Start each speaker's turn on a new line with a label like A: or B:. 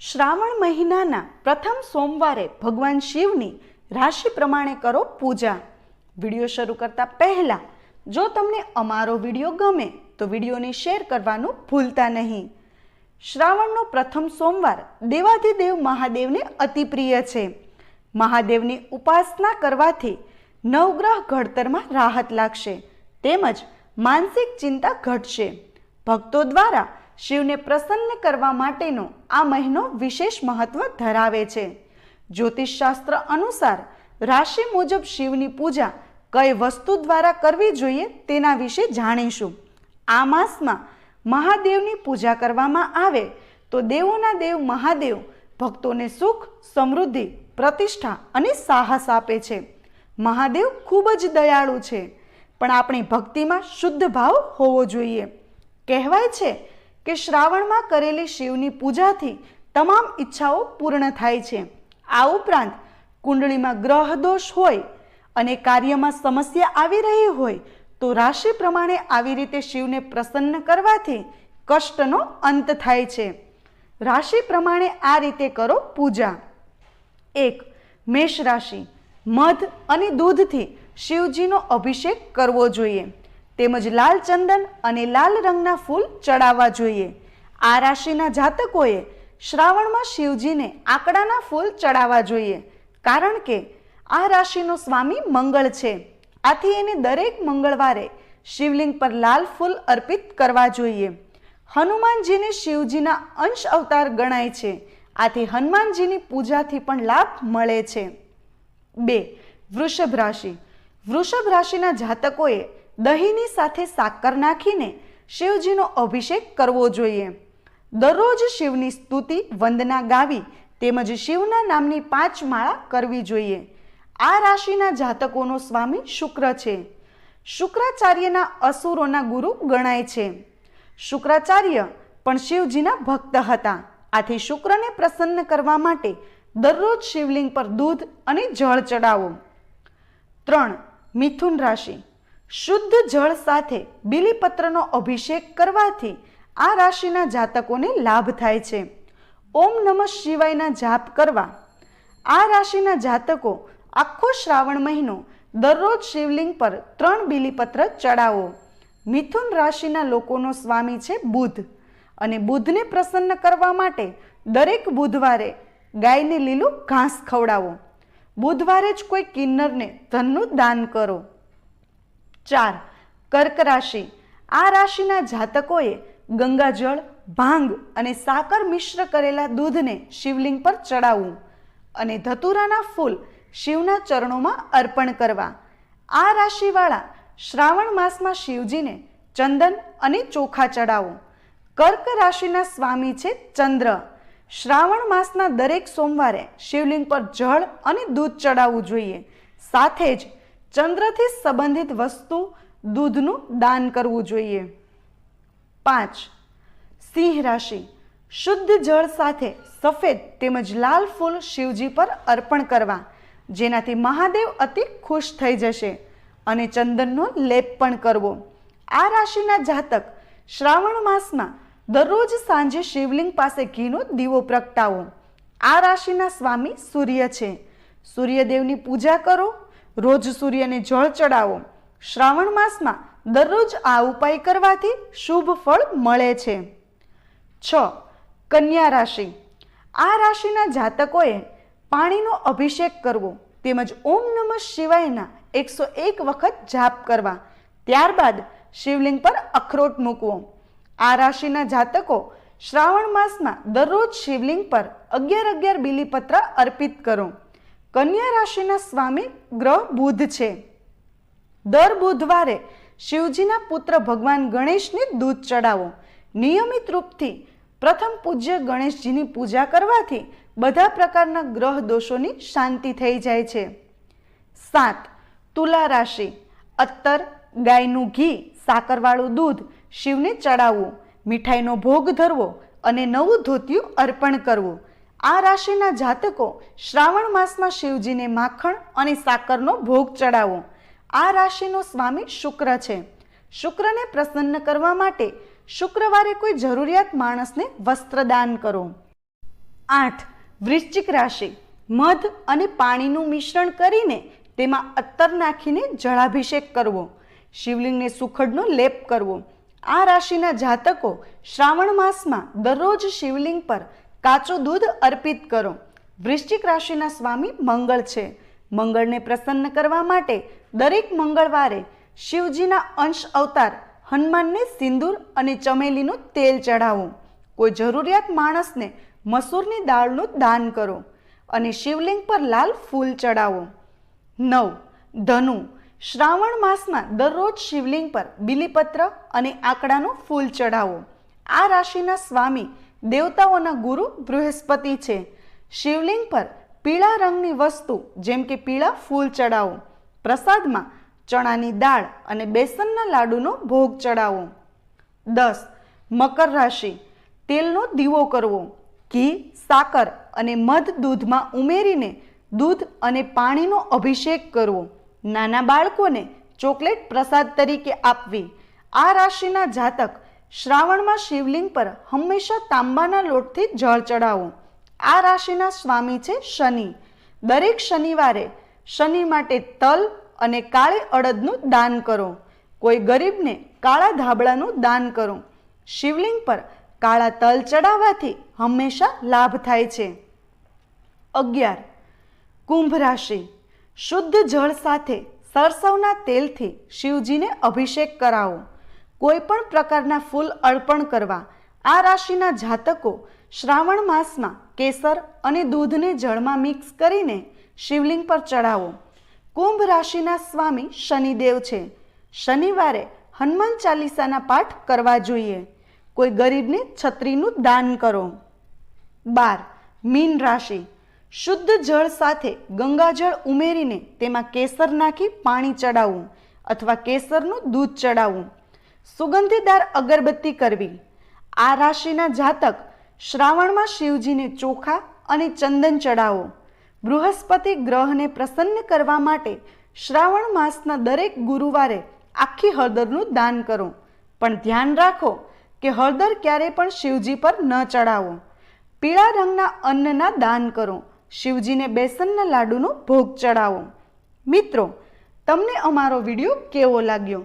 A: શ્રાવણ મહિનાના પ્રથમ સોમવારે ભગવાન શિવની રાશિ પ્રમાણે કરો પૂજા. વીડિયો શરૂ કરતા પહેલા, જો તમને અમારો વીડિયો ગમે, તો વિડીયોને શેર કરવાનું ભૂલતા નહીં. શ્રાવણનો પ્રથમ સોમવાર દેવાધિદેવ મહાદેવને અતિપ્રિય છે. મહાદેવની ઉપાસના કરવાથી નવગ્રહ ઘડતરમાં રાહત લાગશે, તેમજ માનસિક ચિંતા ઘટશે. ભક્તો દ્વારા શિવને પ્રસન્ન કરવા માટેનો આ મહિનો વિશેષ મહત્વ ધરાવે છે. જ્યોતિષશાસ્ત્ર અનુસાર રાશિ મુજબ શિવની પૂજા કઈ વસ્તુ દ્વારા કરવી જોઈએ તેના વિશે જાણીશું. આ માસમાં મહાદેવની પૂજા કરવામાં આવે તો દેવોના દેવ મહાદેવ ભક્તોને સુખ, સમૃદ્ધિ, પ્રતિષ્ઠા અને સાહસ આપે છે. મહાદેવ ખૂબ જ દયાળુ છે, પણ આપણી ભક્તિમાં શુદ્ધ ભાવ હોવો જોઈએ. કહેવાય છે કે શ્રાવણમાં કરેલી શિવની પૂજાથી તમામ ઈચ્છાઓ પૂર્ણ થાય છે. આ ઉપરાંત કુંડળીમાં ગ્રહ દોષ હોય અને કાર્યમાં સમસ્યા આવી રહી હોય તો રાશિ પ્રમાણે આવી રીતે શિવને પ્રસન્ન કરવાથી કષ્ટનો અંત થાય છે. રાશિ પ્રમાણે આ રીતે કરો પૂજા. એક, મેષ રાશિ. મધ અને દૂધથી શિવજીનો અભિષેક કરવો જોઈએ. તેમજ લાલ ચંદન અને લાલ રંગના ફૂલ ચડાવવા જોઈએ. આ રાશિના જાતકોએ શ્રાવણમાં શિવજીને આકડાના ફૂલ ચડાવવા જોઈએ. કારણ કે આ રાશિનો સ્વામી મંગળ છે. આથી એને દરેક મંગળવારે શિવલિંગ પર લાલ ફૂલ અર્પિત કરવા જોઈએ. હનુમાનજીને શિવજીના અંશ અવતાર ગણાય છે. આથી હનુમાનજીની પૂજાથી પણ લાભ મળે છે. બે, વૃષભ રાશિ. વૃષભ રાશિના જાતકોએ દહીંની સાથે સાકર નાખીને શિવજીનો અભિષેક કરવો જોઈએ. દરરોજ શિવની સ્તુતિ, વંદના ગાવી તેમજ શિવના નામની પાંચ માળા કરવી જોઈએ. આ રાશિના જાતકોનો સ્વામી શુક્ર છે. શુક્રાચાર્યના અસુરોના ગુરુ ગણાય છે. શુક્રાચાર્ય પણ શિવજીના ભક્ત હતા. આથી શુક્રને પ્રસન્ન કરવા માટે દરરોજ શિવલિંગ પર દૂધ અને જળ ચડાવો. ત્રણ, મિથુન રાશિ. શુદ્ધ જળ સાથે બિલીપત્રનો અભિષેક કરવાથી આ રાશિના જાતકોને લાભ થાય છે. ઓમ નમઃ શિવાયના જાપ કરવા. આ રાશિના જાતકો આખો શ્રાવણ મહિનો દરરોજ શિવલિંગ પર ત્રણ બિલીપત્ર ચડાવો. મિથુન રાશિના લોકોનો સ્વામી છે બુધ. અને બુધને પ્રસન્ન કરવા માટે દરેક બુધવારે ગાયને લીલું ઘાસ ખવડાવો. બુધવારે જ કોઈ કિન્નરને ધનનું દાન કરો. ચાર, કર્ક રાશિ. આ રાશિના જાતકોએ ગંગાજળ, ભાંગ અને સાકર મિશ્ર કરેલા દૂધને શિવલિંગ પર ચડાવવું અને ધતુરાના ફૂલ શિવના ચરણોમાં અર્પણ કરવા. આ રાશિવાળા શ્રાવણ માસમાં શિવજીને ચંદન અને ચોખા ચડાવો. કર્ક રાશિના સ્વામી છે ચંદ્ર. શ્રાવણ માસના દરેક સોમવારે શિવલિંગ પર જળ અને દૂધ ચડાવવું જોઈએ. સાથે જ ચંદ્રથી સંબંધિત વસ્તુ દૂધનું દાન કરવું જોઈએ. પાંચ, સિંહ રાશિ. શુદ્ધ જળ સાથે સફેદ તેમજ લાલ ફૂલ શિવજી પર અર્પણ કરવા. જેનાથી મહાદેવ અતિ ખુશ થઈ જશે અને ચંદનનો લેપ પણ કરવો. આ રાશિના જાતક શ્રાવણ માસમાં દરરોજ સાંજે શિવલિંગ પાસે ઘીનો દીવો પ્રગટાવો. આ રાશિના સ્વામી સૂર્ય છે. સૂર્યદેવની પૂજા કરો રોજ સૂર્યને જળ ચડાવો. શ્રાવણ માસમાં દરરોજ આ ઉપાય કરવાથી શુભ ફળ મળે છે. છ. કન્યા રાશિ. આ રાશિના જાતકોએ પાણીનો અભિષેક કરવો તેમજ ઓમ નમઃ શિવાયના એકસો એક વખત જાપ કરવા. ત્યારબાદ શિવલિંગ પર અખરોટ મૂકવો. આ રાશિના જાતકો શ્રાવણ માસમાં દરરોજ શિવલિંગ પર અગિયાર અગિયાર બિલીપત્ર અર્પિત કરો. કન્યા રાશિના સ્વામી ગ્રહ બુધ છે. દર બુધવારે શિવજીના પુત્ર ભગવાન ગણેશને દૂધ ચડાવો. નિયમિત રૂપથી પ્રથમ પૂજ્ય ગણેશજીની પૂજા કરવાથી બધા પ્રકારના ગ્રહ દોષોની શાંતિ થઈ જાય છે. સાત, તુલા રાશિ. અત્તર, ગાયનું ઘી, સાકરવાળું દૂધ, શિવને ચડાવવું. મીઠાઈનો ભોગ ધરવો અને નવું ધોતિયું અર્પણ કરવું. આ રાશિના જાતકો શ્રાવણ માસમાં શિવજીને માખણ અને સાકરનો ભોગ ચડાવો. આ રાશિનો સ્વામી શુક્ર છે. શુક્રને પ્રસન્ન કરવા માટે શુક્રવારે કોઈ જરૂરિયાત માણસને વસ્ત્રદાન કરો. આઠ, વૃશ્ચિક રાશિ. મધ અને પાણીનું મિશ્રણ કરીને તેમાં અત્તર નાખીને જળાભિષેક કરવો. શિવલિંગને સુખડનો લેપ કરવો. આ રાશિના જાતકો શ્રાવણ માસમાં દરરોજ શિવલિંગ પર કાચું દૂધ અર્પિત કરો. વૃશ્ચિક રાશિના સ્વામી મંગળ છે. મંગળને પ્રસન્ન કરવા માટે દરેક મંગળવારે શિવજીના અંશ અવતાર, હનુમાનને સિંદૂર અને ચમેલીનું તેલ ચઢાવો. કોઈ જરૂરિયાત માણસને મસૂરની દાળનું દાન કરો અને શિવલિંગ પર લાલ ફૂલ ચડાવો નવ. ધનુ. શ્રાવણ માસમાં દરરોજ શિવલિંગ પર બિલીપત્ર અને આંકડાનું ફૂલ ચઢાવો. આ રાશિના સ્વામી દેવતાઓના ગુરુ બૃહસ્પતિ છે. શિવલિંગ પર પીળા રંગની વસ્તુ, જેમ કે પીળા ફૂલ ચડાવો. પ્રસાદમાં ચણાની દાળ અને બેસનના લાડુનો ભોગ ચડાવો. દસ, મકર રાશિ. તેલનો દીવો કરવો. ઘી, સાકર અને મધ દૂધમાં ઉમેરીને દૂધ અને પાણીનો અભિષેક કરવો. નાના બાળકોને ચોકલેટ પ્રસાદ તરીકે આપવી. આ રાશિના જાતક શ્રાવણમાં શિવલિંગ પર હંમેશા તાંબાના લોટથી જળ ચડાવો. આ રાશિના સ્વામી છે શનિ. દરેક શનિવારે શનિ માટે તલ અને કાળી અડદનું દાન કરો. કોઈ ગરીબને કાળા ધાબળાનું દાન કરો. શિવલિંગ પર કાળા તલ ચડાવવાથી હંમેશા લાભ થાય છે. અગિયાર. કુંભ રાશિ. શુદ્ધ જળ સાથે સરસવના તેલથી શિવજીને અભિષેક કરાવો. કોઈ પણ પ્રકારના ફૂલ અર્પણ કરવા, આ રાશિના જાતકો શ્રાવણ માસમાં કેસર અને દૂધને જળમાં મિક્સ કરીને શિવલિંગ પર ચડાવો કુંભ રાશિના સ્વામી શનિદેવ છે. શનિવારે હનુમાન ચાલીસાના પાઠ કરવા જોઈએ. કોઈ ગરીબને છત્રીનું દાન કરો. બાર, મીન રાશિ. શુદ્ધ જળ સાથે ગંગાજળ ઉમેરીને તેમાં કેસર નાખી પાણી ચડાવવું અથવા કેસરનું દૂધ ચડાવવું સુગંધીદાર અગરબત્તી કરવી. આ રાશિના જાતક શ્રાવણમાં શિવજીને ચોખા અને ચંદન ચડાવો. બૃહસ્પતિ ગ્રહને પ્રસન્ન કરવા માટે શ્રાવણ માસના દરેક ગુરુવારે આખી હળદરનું દાન કરો. પણ ધ્યાન રાખો કે હળદર ક્યારે પણ શિવજી પર ન ચડાવો. પીળા રંગના અન્નના દાન કરો. શિવજીને બેસનના લાડુનો ભોગ ચડાવો. મિત્રો, તમને અમારો વીડિયો કેવો લાગ્યો?